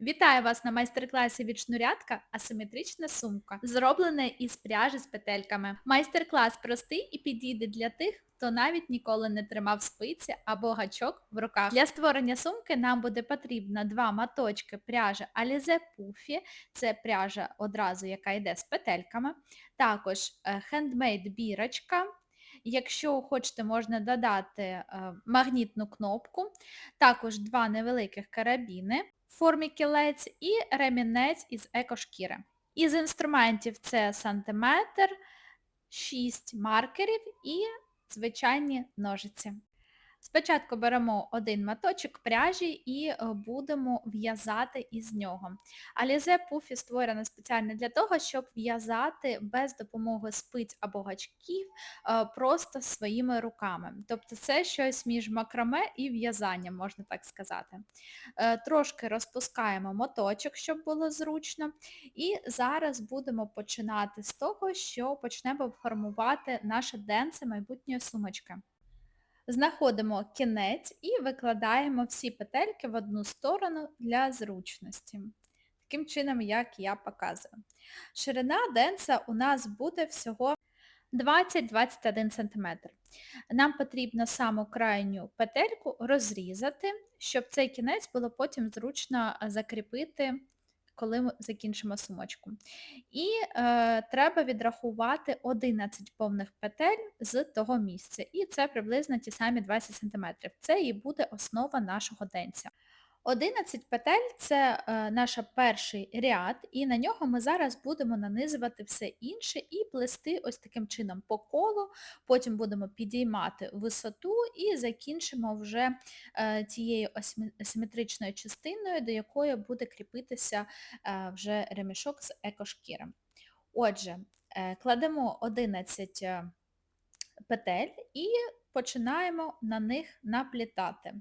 Вітаю вас на майстер-класі від шнурятка асиметрична сумка, зроблена із пряжі з петельками. Майстер-клас простий і підійде для тих, хто навіть ніколи не тримав спиці або гачок в руках. Для створення сумки нам буде потрібно два маточки пряжі Alize Puffy, це пряжа одразу, яка йде з петельками, також хендмейд бірочка. Якщо хочете, можна додати е, магнітну кнопку, також два невеликих карабіни в формі кілець і ремінець із екошкіри. Із інструментів це сантиметр, 6 маркерів і звичайні ножиці. Спочатку беремо один маточок пряжі і е, будемо в'язати із нього. Алізе пуфі створена спеціально для того, щоб в'язати без допомоги спиць або гачків е, просто своїми руками. Тобто це щось між макраме і в'язанням, можна так сказати. Е, трошки розпускаємо моточок, щоб було зручно. І зараз будемо починати з того, що почнемо формувати наше денце майбутньої сумочки. Знаходимо кінець і викладаємо всі петельки в одну сторону для зручності. Таким чином, як я показую. Ширина денса у нас буде всього 20-21 см. Нам потрібно саму крайню петельку розрізати, щоб цей кінець було потім зручно закріпити коли ми закінчимо сумочку. І е, треба відрахувати 11 повних петель з того місця. І це приблизно ті самі 20 см. Це і буде основа нашого денця. 11 петель це е, наш перший ряд, і на нього ми зараз будемо нанизувати все інше і плести ось таким чином по колу, потім будемо підіймати висоту і закінчимо вже е, тією асиметричною частиною, до якої буде кріпитися е, вже ремішок з екошкіри. Отже, кладемо 11 е, петель і починаємо на них наплітати.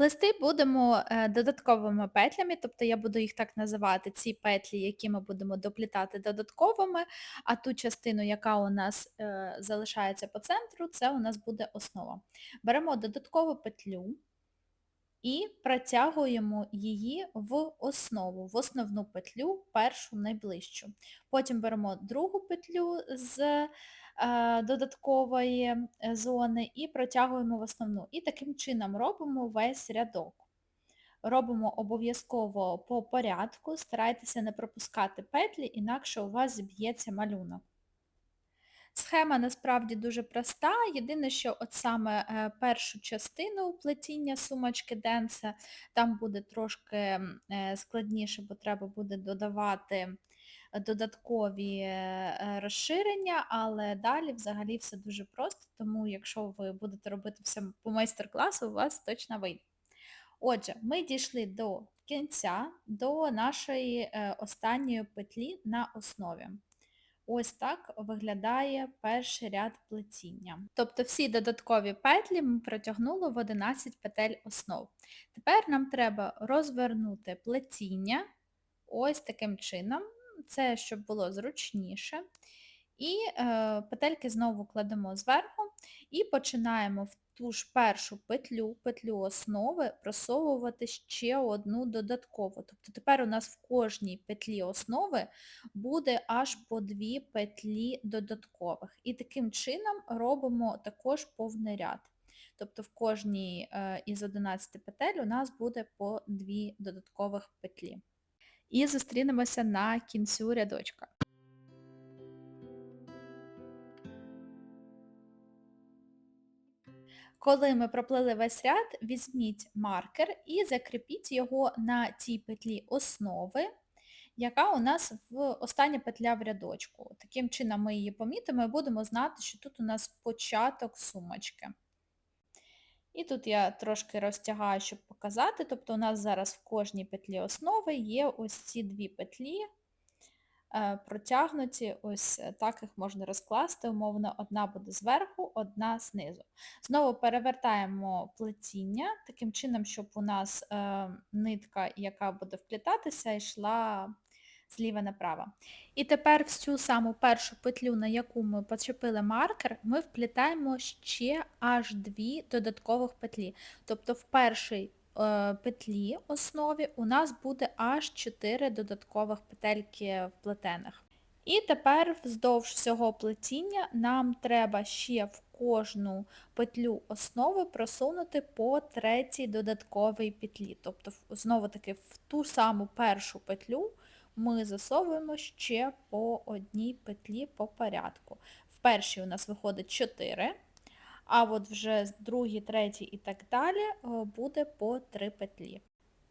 Плести будемо е, додатковими петлями, тобто я буду їх так називати, ці петлі, які ми будемо доплітати додатковими, а ту частину, яка у нас е, залишається по центру, це у нас буде основа. Беремо додаткову петлю і протягуємо її в основу, в основну петлю, першу найближчу. Потім беремо другу петлю з додаткової е, зони і протягуємо в основну. І таким чином робимо весь рядок. Робимо обов'язково по порядку, старайтеся не пропускати петлі, інакше у вас зіб'ється малюнок. Схема насправді дуже проста. Єдине, що от саме е, першу частину плетіння сумочки Денса, там буде трошки складніше, бо треба буде додавати додаткові е, розширення, але далі взагалі все дуже просто, тому якщо ви будете робити все по майстер-класу, у вас точно вийде. Отже, ми дійшли до кінця, до нашої е, останньої петлі на основі. Ось так виглядає перший ряд плетіння. Тобто всі додаткові петлі ми протягнули в 11 петель основ. Тепер нам треба розвернути плетіння ось таким чином це щоб було зручніше. І е, петельки знову кладемо зверху і починаємо в ту ж першу петлю, петлю основи, просовувати ще одну додаткову. Тобто тепер у нас в кожній петлі основи буде аж по дві петлі додаткових. І таким чином робимо також повний ряд. Тобто в кожній е, із 11 петель у нас буде по дві додаткових петлі і зустрінемося на кінцю рядочка. Коли ми проплили весь ряд, візьміть маркер і закріпіть його на тій петлі основи, яка у нас в остання петля в рядочку. Таким чином ми її помітимо і будемо знати, що тут у нас початок сумочки. І тут я трошки розтягаю, щоб показати. Тобто у нас зараз в кожній петлі основи є ось ці дві петлі е, протягнуті, ось е, так їх можна розкласти, умовно, одна буде зверху, одна знизу. Знову перевертаємо плетіння, таким чином, щоб у нас е, нитка, яка буде вплітатися, йшла зліва направо. І тепер всю саму першу петлю, на яку ми почепили маркер, ми вплітаємо ще аж дві додаткових петлі. Тобто в перший е, петлі основі у нас буде аж 4 додаткових петельки вплетених. І тепер вздовж всього плетіння нам треба ще в кожну петлю основи просунути по третій додатковій петлі. Тобто, знову таки, в ту саму першу петлю ми засовуємо ще по одній петлі по порядку. В першій у нас виходить 4, а от вже з другій, третій і так далі е, буде по 3 петлі.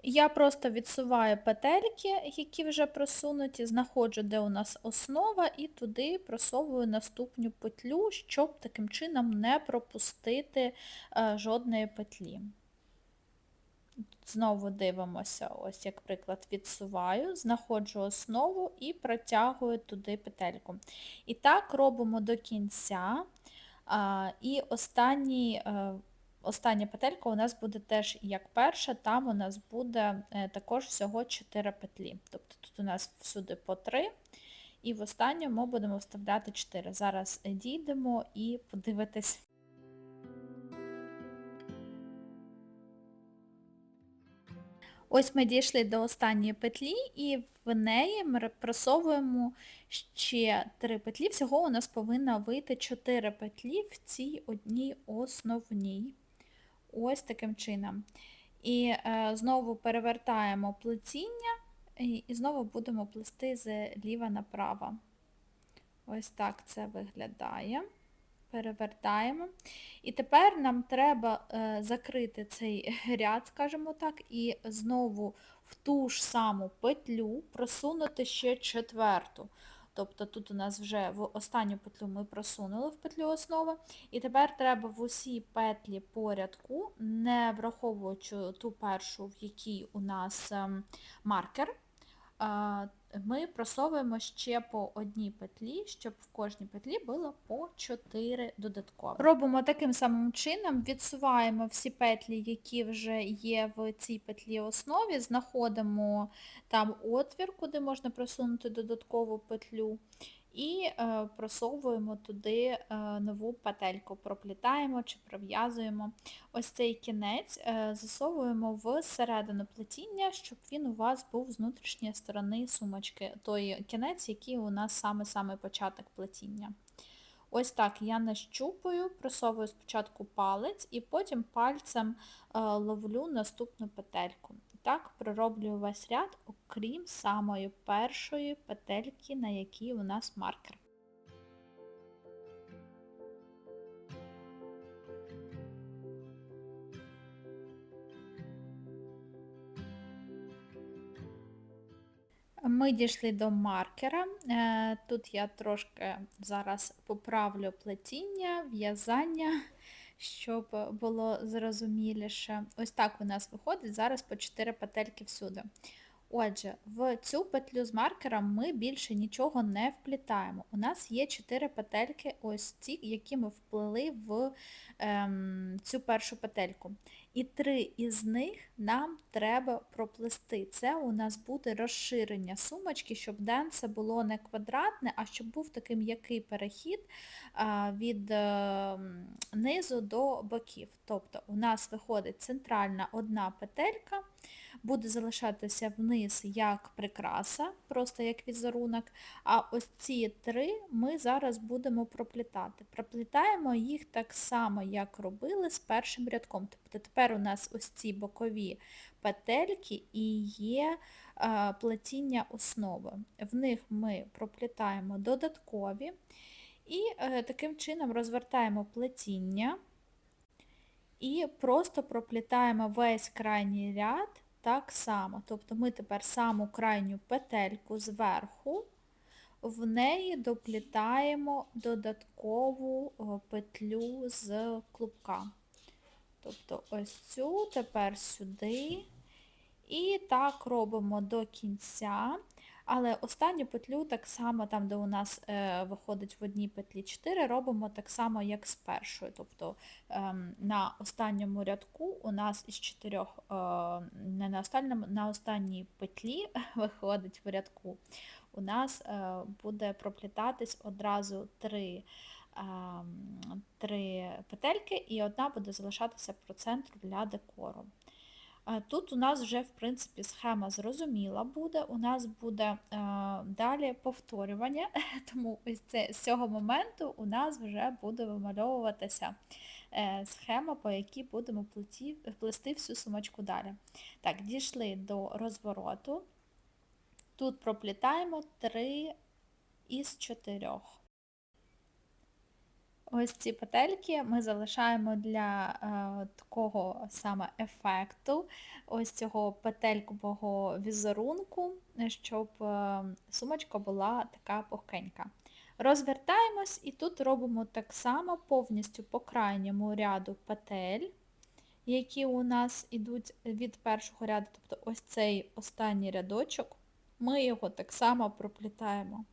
Я просто відсуваю петельки, які вже просунуті, знаходжу, де у нас основа, і туди просовую наступну петлю, щоб таким чином не пропустити е, жодної петлі. Знову дивимося, ось, як приклад, відсуваю, знаходжу основу і протягую туди петельку. І так робимо до кінця. І останній е, Остання петелька у нас буде теж як перша, там у нас буде е, також всього 4 петлі. Тобто тут у нас всюди по 3, і в останньому будемо вставляти 4. Зараз дійдемо і подивитись. Ось ми дійшли до останньої петлі, і в неї ми просовуємо ще 3 петлі. Всього у нас повинно вийти 4 петлі в цій одній основній. Ось таким чином. І е, знову перевертаємо плетіння і, і знову будемо плести зліва направо. Ось так це виглядає. Перевертаємо. І тепер нам треба е, закрити цей ряд, скажімо так, і знову в ту ж саму петлю просунути ще четверту. Тобто тут у нас вже в останню петлю ми просунули в петлю основи. І тепер треба в усі петлі по рядку, не враховуючи ту першу, в якій у нас ем, маркер, ми просовуємо ще по одній петлі, щоб в кожній петлі було по 4 додаткові. Робимо таким самим чином, відсуваємо всі петлі, які вже є в цій петлі основі, знаходимо там отвір, куди можна просунути додаткову петлю. І е, просовуємо туди е, нову петельку, проплітаємо чи пров'язуємо. Ось цей кінець е, засовуємо в середину плетіння, щоб він у вас був з внутрішньої сторони сумочки, той кінець, який у нас саме-саме початок плетіння. Ось так я нащупую, просовую спочатку палець і потім пальцем ловлю наступну петельку. Так пророблюю весь ряд, окрім самої першої петельки, на якій у нас маркер. Ми дійшли до маркера. Е, тут я трошки зараз поправлю плетіння, в'язання щоб було зрозуміліше. Ось так у нас виходить зараз по 4 петельки всюди. Отже, в цю петлю з маркером ми більше нічого не вплітаємо. У нас є 4 петельки, ось ці, які ми вплили в ем, цю першу петельку. І три із них нам треба проплести. Це у нас буде розширення сумочки, щоб денце було не квадратне, а щоб був такий м'який перехід від ем, низу до боків. Тобто у нас виходить центральна одна петелька буде залишатися вниз як прикраса, просто як візерунок. А ось ці три ми зараз будемо проплітати. Проплітаємо їх так само, як робили з першим рядком. Тобто тепер у нас ось ці бокові петельки і є а, плетіння основи. В них ми проплітаємо додаткові і е, таким чином розвертаємо плетіння. І просто проплітаємо весь крайній ряд так само. Тобто ми тепер саму крайню петельку зверху, в неї доплітаємо додаткову петлю з клубка. Тобто ось цю, тепер сюди. І так робимо до кінця. Але останню петлю так само, там, де у нас е, виходить в одній петлі 4, робимо так само, як з першою. Тобто е, на останньому рядку у нас із чотирьох, е, не на останньому, на останній петлі виходить в рядку, у нас е, буде проплітатись одразу три. Ем, три петельки і одна буде залишатися по центру для декору. Тут у нас вже, в принципі, схема зрозуміла буде. У нас буде е, далі повторювання, тому це, з цього моменту у нас вже буде вимальовуватися е, схема, по якій будемо плести всю сумочку далі. Так, дійшли до розвороту. Тут проплітаємо 3 із 4. Ось ці петельки ми залишаємо для е, такого саме ефекту, ось цього петелькового візерунку, щоб е, сумочка була така пухкенька. Розвертаємось і тут робимо так само повністю по крайньому ряду петель, які у нас йдуть від першого ряду, тобто ось цей останній рядочок, ми його так само проплітаємо.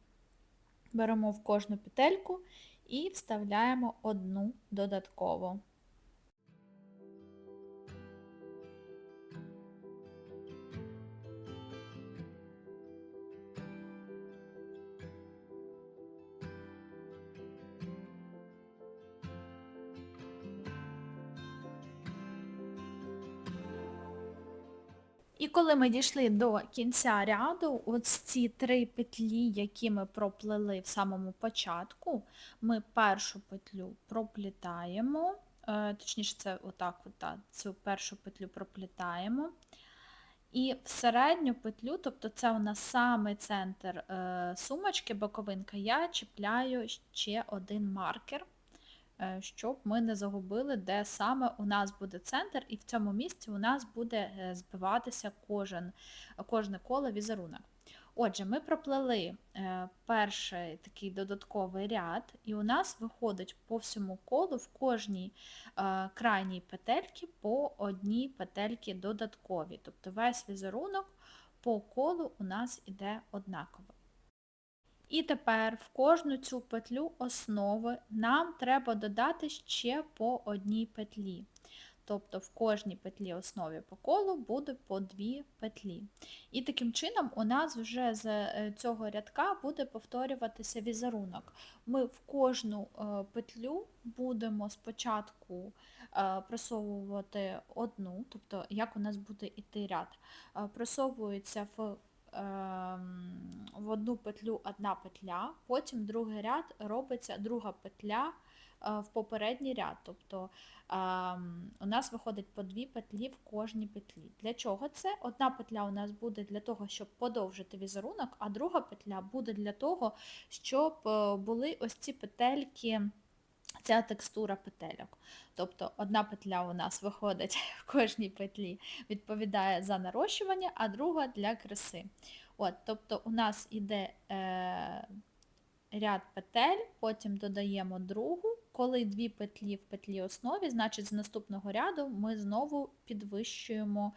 Беремо в кожну петельку і вставляємо одну додатково. Коли ми дійшли до кінця ряду, ось ці три петлі, які ми проплели в самому початку, ми першу петлю проплітаємо, е, точніше, це отак, отак, цю першу петлю проплітаємо. І в середню петлю, тобто це у нас самий центр е, сумочки, боковинка, я чіпляю ще один маркер. Е, щоб ми не загубили, де саме у нас буде центр, і в цьому місці у нас буде е, збиватися кожен, кожне коло візерунок. Отже, ми проплели е, перший такий додатковий ряд, і у нас виходить по всьому колу в кожній крайній петельці по одній петельці додатковій. Тобто весь візерунок по колу у нас іде однаково. І тепер в кожну цю петлю основи нам треба додати ще по одній петлі. Тобто в кожній петлі основі по колу буде по дві петлі. І таким чином у нас вже з е, цього рядка буде повторюватися візерунок. Ми в кожну е, петлю будемо спочатку е, просовувати одну, тобто як у нас буде йти ряд, просовується в в одну петлю одна петля, потім другий ряд робиться друга петля е, в попередній ряд. Тобто ем, у нас виходить по дві петлі в кожній петлі. Для чого це? Одна петля у нас буде для того, щоб подовжити візерунок, а друга петля буде для того, щоб е, були ось ці петельки ця текстура петельок. Тобто одна петля у нас виходить в кожній петлі, відповідає за нарощування, а друга для краси. От, Тобто у нас йде е, ряд петель, потім додаємо другу. Коли дві петлі в петлі основі, значить з наступного ряду ми знову підвищуємо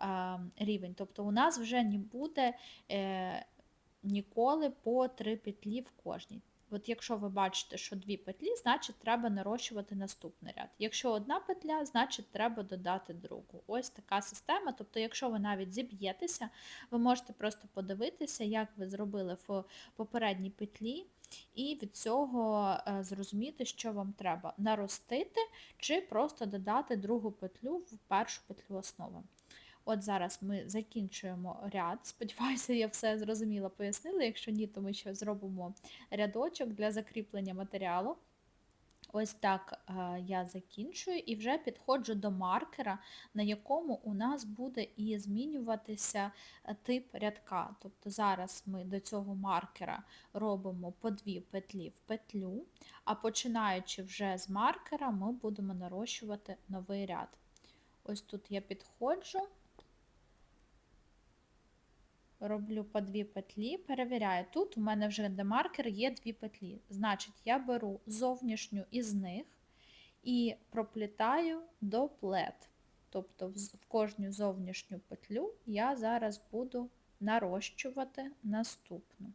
е, рівень. Тобто у нас вже не буде е, ніколи по три петлі в кожній. От Якщо ви бачите, що дві петлі, значить треба нарощувати наступний ряд. Якщо одна петля, значить треба додати другу. Ось така система. Тобто, якщо ви навіть зіб'єтеся, ви можете просто подивитися, як ви зробили в попередній петлі, і від цього е, зрозуміти, що вам треба наростити, чи просто додати другу петлю в першу петлю основи. От зараз ми закінчуємо ряд. Сподіваюся, я все зрозуміло пояснила. Якщо ні, то ми ще зробимо рядочок для закріплення матеріалу. Ось так е, я закінчую і вже підходжу до маркера, на якому у нас буде і змінюватися е, тип рядка. Тобто зараз ми до цього маркера робимо по дві петлі в петлю, а починаючи вже з маркера, ми будемо нарощувати новий ряд. Ось тут я підходжу роблю по дві петлі, перевіряю, тут у мене вже демаркер є дві петлі. Значить, я беру зовнішню із них і проплітаю до плет. Тобто в кожну зовнішню петлю я зараз буду нарощувати наступну.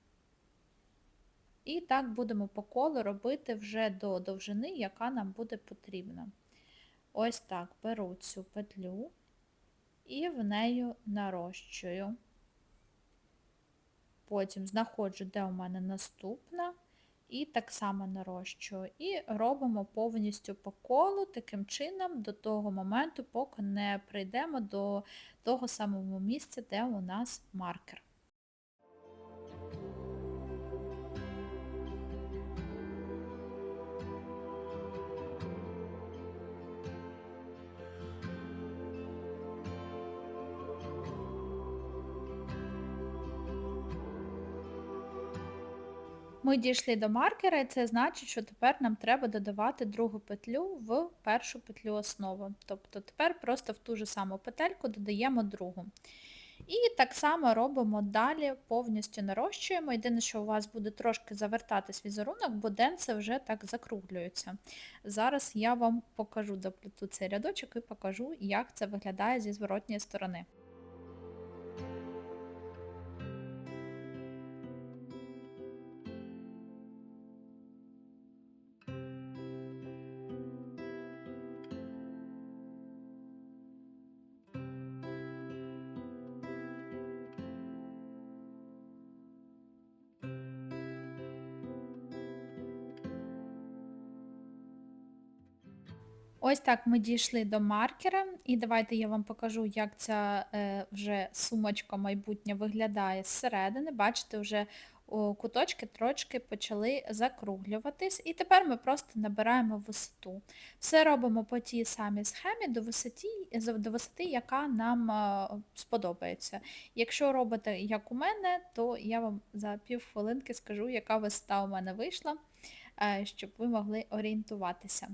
І так будемо по колу робити вже до довжини, яка нам буде потрібна. Ось так беру цю петлю і в нею нарощую. Потім знаходжу, де у мене наступна, І так само нарощую. І робимо повністю по колу таким чином до того моменту, поки не прийдемо до того самого місця, де у нас маркер. Ми дійшли до маркера, і це значить, що тепер нам треба додавати другу петлю в першу петлю основи. Тобто тепер просто в ту ж саму петельку додаємо другу. І так само робимо далі, повністю нарощуємо. Єдине, що у вас буде трошки завертатись візерунок, бо денце вже так закруглюється. Зараз я вам покажу доплету цей рядочок і покажу, як це виглядає зі зворотньої сторони. Ось так ми дійшли до маркера, і давайте я вам покажу, як ця е, вже сумочка майбутня виглядає зсередини. Бачите, вже куточки трошки почали закруглюватись, і тепер ми просто набираємо висоту. Все робимо по тій самій схемі до висоти, до висоти яка нам е, сподобається. Якщо робите, як у мене, то я вам за пів хвилинки скажу, яка висота у мене вийшла, е, щоб ви могли орієнтуватися.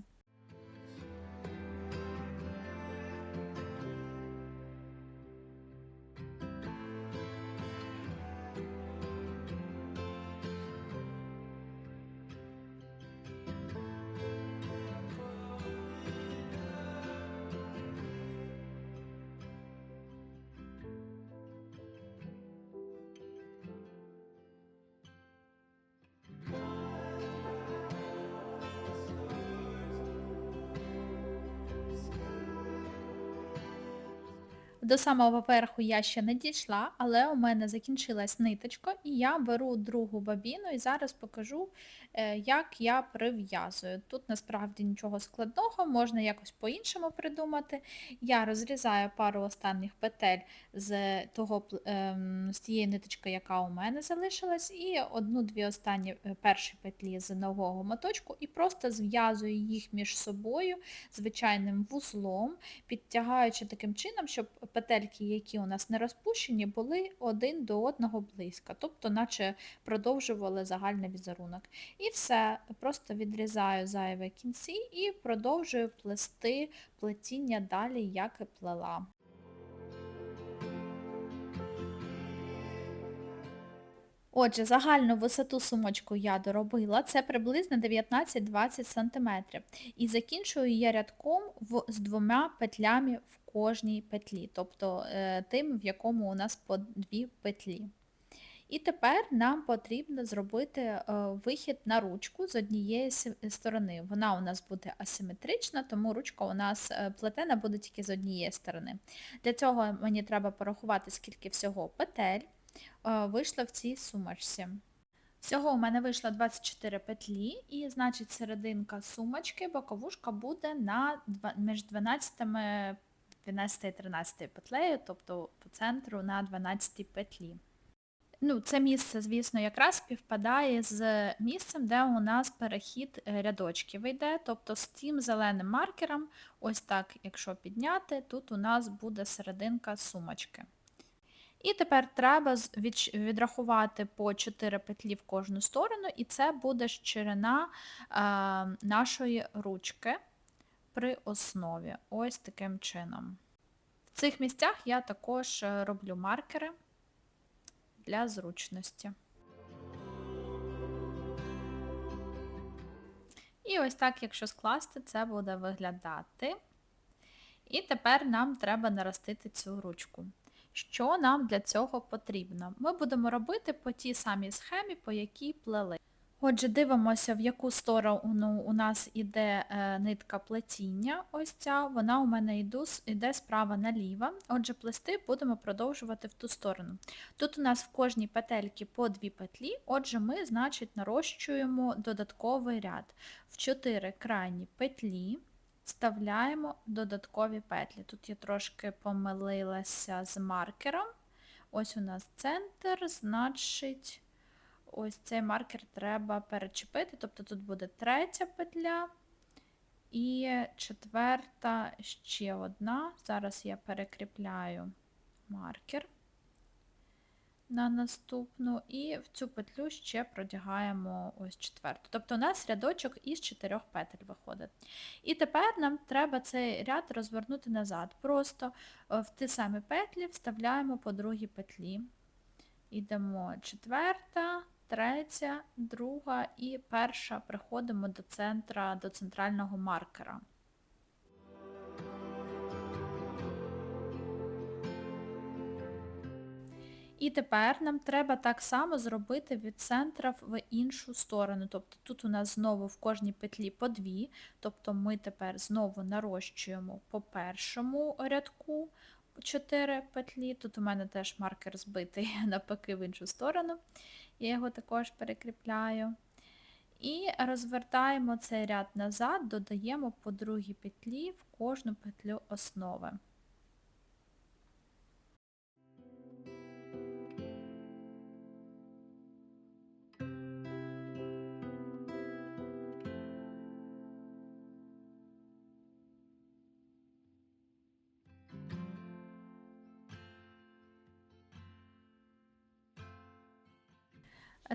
До самого верху я ще не дійшла, але у мене закінчилась ниточка, і я беру другу бабіну і зараз покажу, е, як я прив'язую. Тут насправді нічого складного, можна якось по-іншому придумати. Я розрізаю пару останніх петель з того, ем, з тієї ниточки, яка у мене залишилась, і одну-дві останні е, перші петлі з нового моточку, і просто зв'язую їх між собою звичайним вузлом, підтягаючи таким чином, щоб петельки, які у нас не розпущені, були один до одного близько, тобто наче продовжували загальний візерунок. І все, просто відрізаю зайві кінці і продовжую плести плетіння далі, як і плела. Отже, загальну висоту сумочку я доробила, це приблизно 19-20 см. І закінчую я рядком в, з двома петлями в кожній петлі, тобто е, тим, в якому у нас по дві петлі. І тепер нам потрібно зробити е, вихід на ручку з однієї сторони. Вона у нас буде асиметрична, тому ручка у нас е, плетена буде тільки з однієї сторони. Для цього мені треба порахувати, скільки всього петель вийшло в цій сумочці. Всього у мене вийшло 24 петлі, і значить серединка сумочки, боковушка буде на між 12 12 і 13 петлею, тобто по центру на 12 петлі. Ну, Це місце, звісно, якраз співпадає з місцем, де у нас перехід е, рядочків йде. Тобто з цим зеленим маркером, ось так, якщо підняти, тут у нас буде серединка сумочки. І тепер треба відрахувати по 4 петлі в кожну сторону, і це буде ширина е, нашої ручки при основі. Ось таким чином. В цих місцях я також е, роблю маркери для зручності. І ось так, якщо скласти, це буде виглядати. І тепер нам треба наростити цю ручку. Що нам для цього потрібно? Ми будемо робити по тій самій схемі, по якій плели. Отже, дивимося, в яку сторону у нас іде е, нитка плетіння. Ось ця, вона у мене йде справа наліво. Отже, плести будемо продовжувати в ту сторону. Тут у нас в кожній петельці по дві петлі, отже, ми, значить, нарощуємо додатковий ряд. В 4 крайні петлі вставляємо додаткові петлі. Тут я трошки помилилася з маркером. Ось у нас центр, значить ось цей маркер треба перечепити, тобто тут буде третя петля і четверта ще одна. Зараз я перекріпляю маркер на наступну і в цю петлю ще продягаємо ось четверту. Тобто у нас рядочок із чотирьох петель виходить. І тепер нам треба цей ряд розвернути назад. Просто е, в ті самі петлі вставляємо по другій петлі. Ідемо четверта, третя, друга і перша приходимо до центра, до центрального маркера. І тепер нам треба так само зробити від центра в іншу сторону. Тобто тут у нас знову в кожній петлі по дві, тобто ми тепер знову нарощуємо по першому рядку 4 петлі. Тут у мене теж маркер збитий навпаки в іншу сторону. Я його також перекріпляю. І розвертаємо цей ряд назад, додаємо по другій петлі в кожну петлю основи.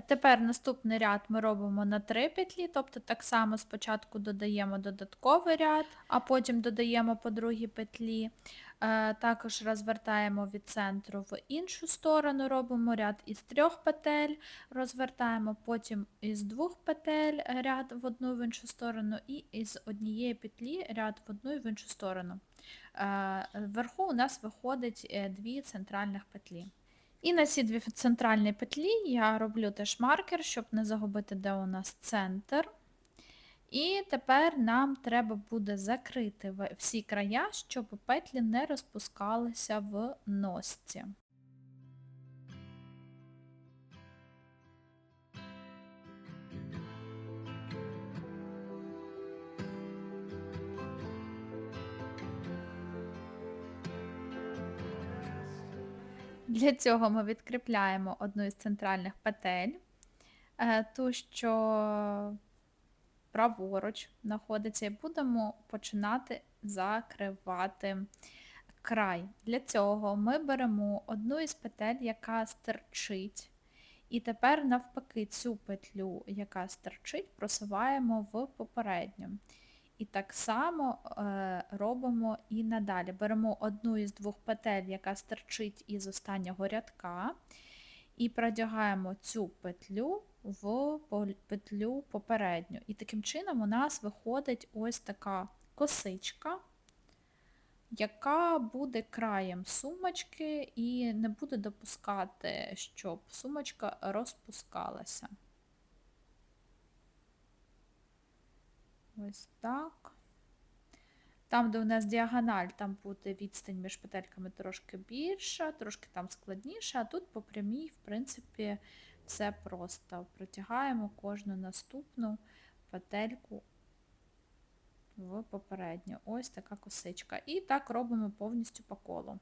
Тепер наступний ряд ми робимо на 3 петлі, тобто так само спочатку додаємо додатковий ряд, а потім додаємо по другій петлі. Е, також розвертаємо від центру в іншу сторону, робимо ряд із трьох петель, розвертаємо потім із двох петель ряд в одну в іншу сторону і із однієї петлі ряд в одну і в іншу сторону. Е, вверху у нас виходить е, дві центральних петлі. І на ці дві центральні петлі я роблю теж маркер, щоб не загубити, де у нас центр. І тепер нам треба буде закрити всі края, щоб петлі не розпускалися в носці. Для цього ми відкріпляємо одну із центральних петель, е, ту, що праворуч знаходиться, і будемо починати закривати край. Для цього ми беремо одну із петель, яка стерчить, і тепер навпаки цю петлю, яка стерчить, просуваємо в попередню. І так само е, робимо і надалі. Беремо одну із двох петель, яка стерчить із останнього рядка, і продягаємо цю петлю в петлю попередню. І таким чином у нас виходить ось така косичка, яка буде краєм сумочки і не буде допускати, щоб сумочка розпускалася. Ось так. Там, де у нас діагональ, там буде відстань між петельками трошки більша, трошки там складніша, а тут по прямій, в принципі, все просто. Протягаємо кожну наступну петельку в попередню. Ось така косичка. І так робимо повністю по колу.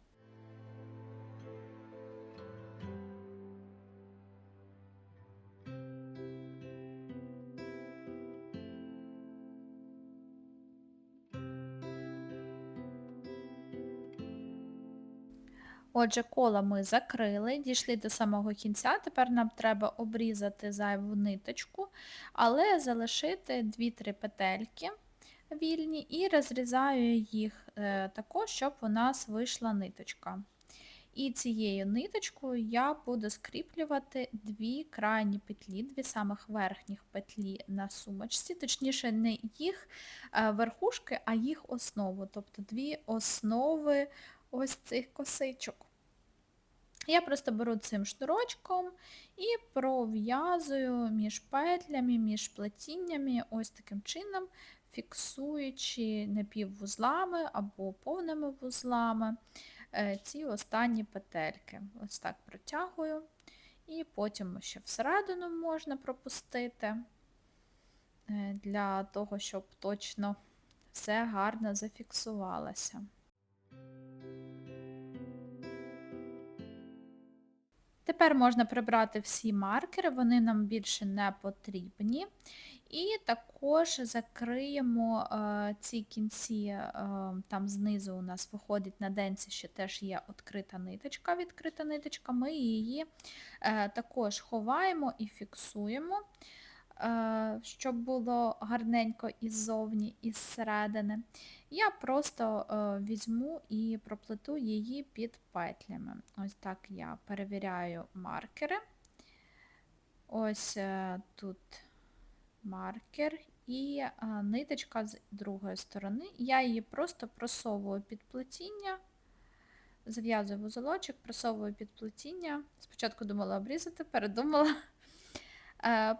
Отже, коло ми закрили, дійшли до самого кінця, тепер нам треба обрізати зайву ниточку, але залишити 2-3 петельки вільні і розрізаю їх е, також, щоб у нас вийшла ниточка. І цією ниточкою я буду скріплювати дві крайні петлі, дві самих верхніх петлі на сумочці, точніше, не їх е, верхушки, а їх основу, тобто дві основи ось цих косичок. Я просто беру цим шнурочком і пров'язую між петлями, між плетіннями, ось таким чином, фіксуючи напіввузлами або повними вузлами е, ці останні петельки. Ось так протягую. І потім ще всередину можна пропустити е, для того, щоб точно все гарно зафіксувалося. Тепер можна прибрати всі маркери, вони нам більше не потрібні. І також закриємо е, ці кінці, е, там знизу у нас виходить на денці, ще теж є відкрита ниточка, відкрита ниточка, ми її е, також ховаємо і фіксуємо, е, щоб було гарненько іззовні, із середини. Я просто е, візьму і проплету її під петлями. Ось так я перевіряю маркери. Ось е, тут маркер і е, ниточка з другої сторони. Я її просто просовую під плетіння, зав'язую вузолочок, просовую під плетіння. Спочатку думала обрізати, передумала.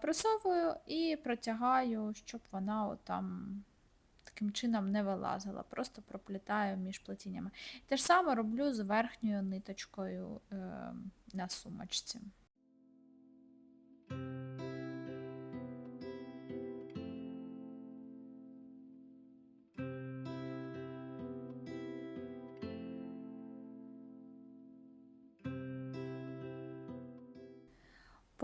Просовую і протягаю, щоб вона отам таким чином не вилазила, просто проплітаю між плетіннями. Те ж саме роблю з верхньою ниточкою е, на сумочці.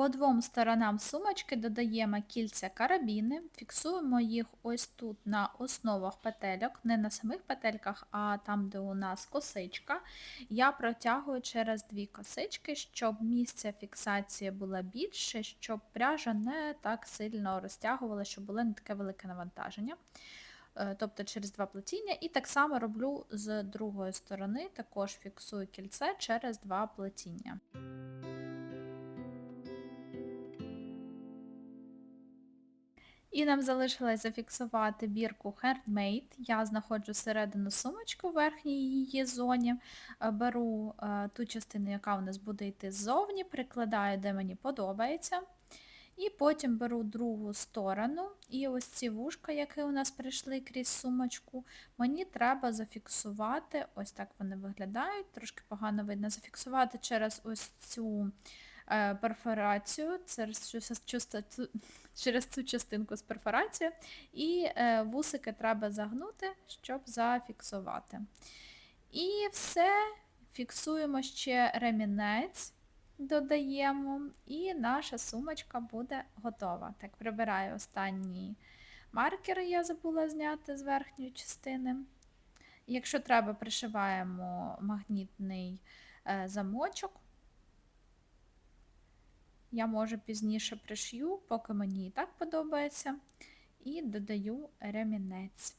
По двом сторонам сумочки додаємо кільця карабіни, фіксуємо їх ось тут на основах петельок, не на самих петельках, а там, де у нас косичка. Я протягую через дві косички, щоб місце фіксації було більше, щоб пряжа не так сильно розтягувала, щоб було не таке велике навантаження. Е, Тобто через два плетіння, і так само роблю з другої сторони, також фіксую кільце через два плетіння. І нам залишилось зафіксувати бірку Handmade. Я знаходжу середину сумочку в верхній її зоні, е, беру е, ту частину, яка у нас буде йти ззовні, прикладаю, де мені подобається. І потім беру другу сторону, і ось ці вушка, які у нас прийшли крізь сумочку, мені треба зафіксувати, ось так вони виглядають, трошки погано видно, зафіксувати через ось цю перфорацію, цю, цю, через цю частинку з перфорацією, і е, вусики треба загнути, щоб зафіксувати. І все, фіксуємо ще ремінець, додаємо, і наша сумочка буде готова. Так, прибираю останні маркери, я забула зняти з верхньої частини. Якщо треба, пришиваємо магнітний е, замочок. Я може пізніше пришью, поки мені і так подобається, і додаю ремінець.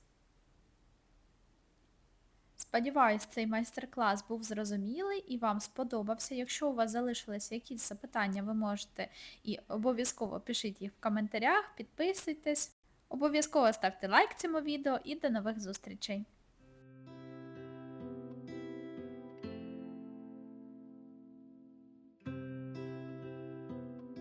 Сподіваюсь, цей майстер-клас був зрозумілий і вам сподобався. Якщо у вас залишилися якісь запитання, ви можете і обов'язково пишіть їх в коментарях, підписуйтесь. Обов'язково ставте лайк цьому відео і до нових зустрічей!